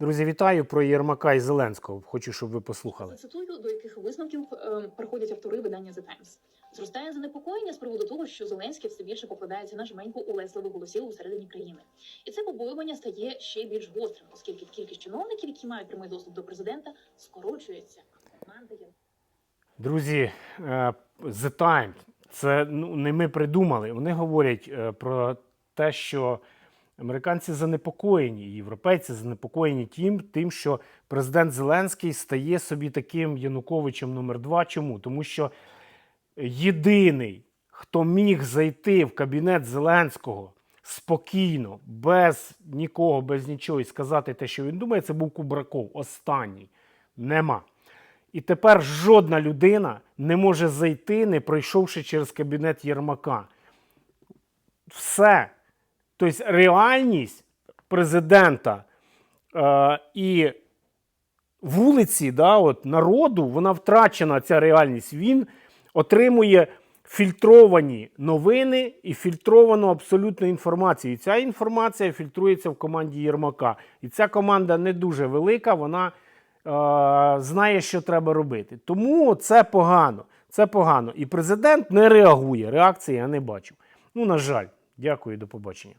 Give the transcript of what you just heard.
Друзі, вітаю про Єрмака і Зеленського. Хочу, щоб ви послухали. Цитую, до яких висновків е, приходять автори видання The Times. Зростає занепокоєння з приводу того, що Зеленський все більше покладається на жменьку улесливих голосів усередині країни, і це побоювання стає ще більш гострим, оскільки кількість чиновників, які мають прямий доступ до президента, скорочується. Друзі, е, The Times, це ну, не ми придумали. Вони говорять е, про те, що американці занепокоєні, європейці занепокоєні тим, тим, що президент Зеленський стає собі таким Януковичем номер два. Чому? Тому що єдиний, хто міг зайти в кабінет Зеленського спокійно, без нікого, без нічого і сказати те, що він думає, це був Кубраков. Останній. Нема. І тепер жодна людина не може зайти, не пройшовши через кабінет Єрмака. Все. Тобто реальність президента е, і вулиці, да, от, народу, вона втрачена, ця реальність. Він отримує фільтровані новини і фільтровану абсолютну інформацію. І ця інформація фільтрується в команді Єрмака. І ця команда не дуже велика, вона е, знає, що треба робити. Тому це погано. Це погано. І президент не реагує. Реакції я не бачу. Ну, на жаль, дякую, до побачення.